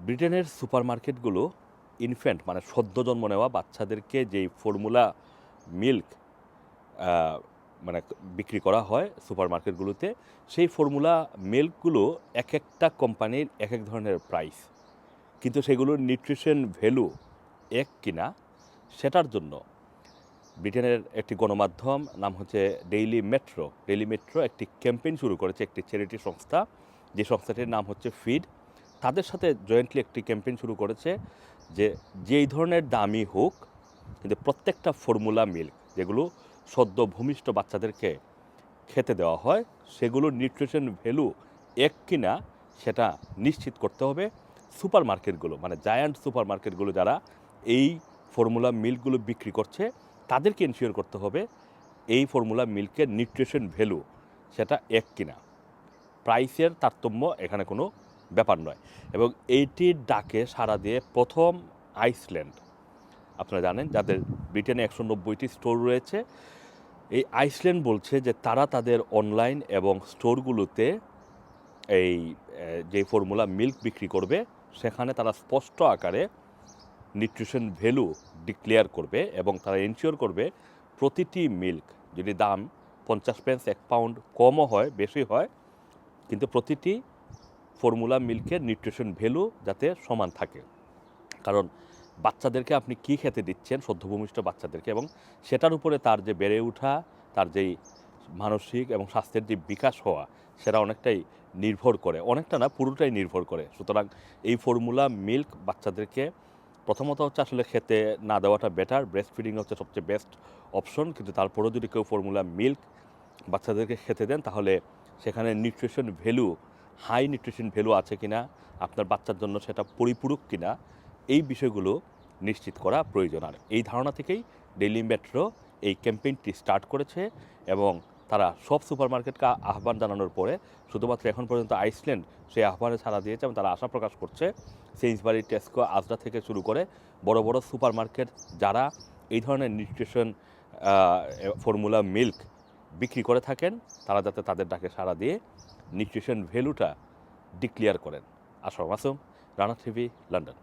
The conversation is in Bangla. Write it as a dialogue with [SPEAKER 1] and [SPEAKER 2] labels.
[SPEAKER 1] ব্রিটেনের সুপারমার্কেটগুলো ইনফ্যান্ট মানে সদ্য জন্ম নেওয়া বাচ্চাদেরকে যেই ফর্মুলা মিল্ক মানে বিক্রি করা হয় সুপারমার্কেটগুলোতে, সেই ফর্মুলা মিল্কগুলো এক একটা কোম্পানির এক এক ধরনের প্রাইস কিন্তু সেগুলোর নিউট্রিশন ভ্যালু এক কিনা, সেটার জন্য ব্রিটেনের একটি গণমাধ্যম, নাম হচ্ছে ডেইলি মেট্রো ডেইলি মেট্রো একটি ক্যাম্পেইন শুরু করেছে একটি চ্যারিটি সংস্থা। যে সংস্থাটির নাম হচ্ছে ফিড তাদের সাথে জয়েন্টলি একটি ক্যাম্পেইন শুরু করেছে যে যেই ধরনের দামি হোক, কিন্তু প্রত্যেকটা ফর্মুলা মিল্ক যেগুলো সদ্য ভূমিষ্ঠ বাচ্চাদেরকে খেতে দেওয়া হয়, সেগুলোর নিউট্রিশন ভ্যালু এক কিনা সেটা নিশ্চিত করতে হবে সুপার মার্কেটগুলো মানে জায়ান্ট সুপার মার্কেটগুলো যারা এই ফর্মুলা মিল্কগুলো বিক্রি করছে, তাদেরকে এনশিওর করতে হবে এই ফর্মুলা মিল্কের নিউট্রিশন ভ্যালু সেটা এক কিনা। প্রাইসের তারতম্য এখানে কোনো ব্যাপার নয়। এবং এইটির ডাকে সাড়া দিয়ে প্রথম আইসল্যান্ড। আপনারা জানেন যাদের ব্রিটেনে একশো নব্বইটি স্টোর রয়েছে, এই আইসল্যান্ড বলছে যে তারা তাদের অনলাইন এবং স্টোরগুলোতে এই যে ফর্মুলা মিল্ক বিক্রি করবে, সেখানে তারা স্পষ্ট আকারে নিউট্রিশন ভ্যালু ডিক্লেয়ার করবে এবং তারা এনশিওর করবে প্রতিটি মিল্ক যদি দাম পঞ্চাশ পেন্স এক পাউন্ড কমও হয়, বেশি হয়, কিন্তু প্রতিটি ফর্মুলা মিল্কের নিউট্রিশন ভ্যালু যাতে সমান থাকে। কারণ বাচ্চাদেরকে আপনি কি খেতে দিচ্ছেন, সদ্যভূমিষ্ঠ বাচ্চাদেরকে এবং সেটার উপরে তার যে বেড়ে ওঠা, তার যেই মানসিক এবং স্বাস্থ্যের যে বিকাশ হওয়া, সেটা অনেকটাই নির্ভর করে। অনেকটা না, পুরোটাই নির্ভর করে। সুতরাং এই ফর্মুলা মিল্ক বাচ্চাদেরকে প্রথমত হচ্ছে আসলে খেতে না দেওয়াটা বেটার ব্রেস্ট ফিডিং হচ্ছে সবচেয়ে বেস্ট অপশন কিন্তু তারপরেও যদি কেউ ফর্মুলা মিল্ক বাচ্চাদেরকে খেতে দেন, তাহলে সেখানে nutrition value high nutrition value আছে কিনা, আপনার বাচ্চার জন্য সেটা পরিপূরক কিনা, এই বিষয়গুলো নিশ্চিত করা প্রয়োজন। আর এই ধারণা থেকেই ডেইলি মেট্রো এই ক্যাম্পেইনটি স্টার্ট করেছে এবং তারা সব সুপারমার্কেটকে আহ্বান জানানোর পরে শুধুমাত্র এখন পর্যন্ত আইসল্যান্ড সেই আহ্বানে ছাড়া দিয়েছে এবং তারা আশা প্রকাশ করছে সেইন্সবারি টেস্কো, আজরা থেকে শুরু করে বড় বড় সুপারমার্কেট যারা এই ধরনের নিউট্রিশন ফর্মুলা মিল্ক বিক্রি করে থাকেন, তারা যাতে তাদের ডাকে সাড়া দিয়ে নিউট্রিশন ভ্যালুটা ডিক্লেয়ার করেন। Assam Masum Rana TV London.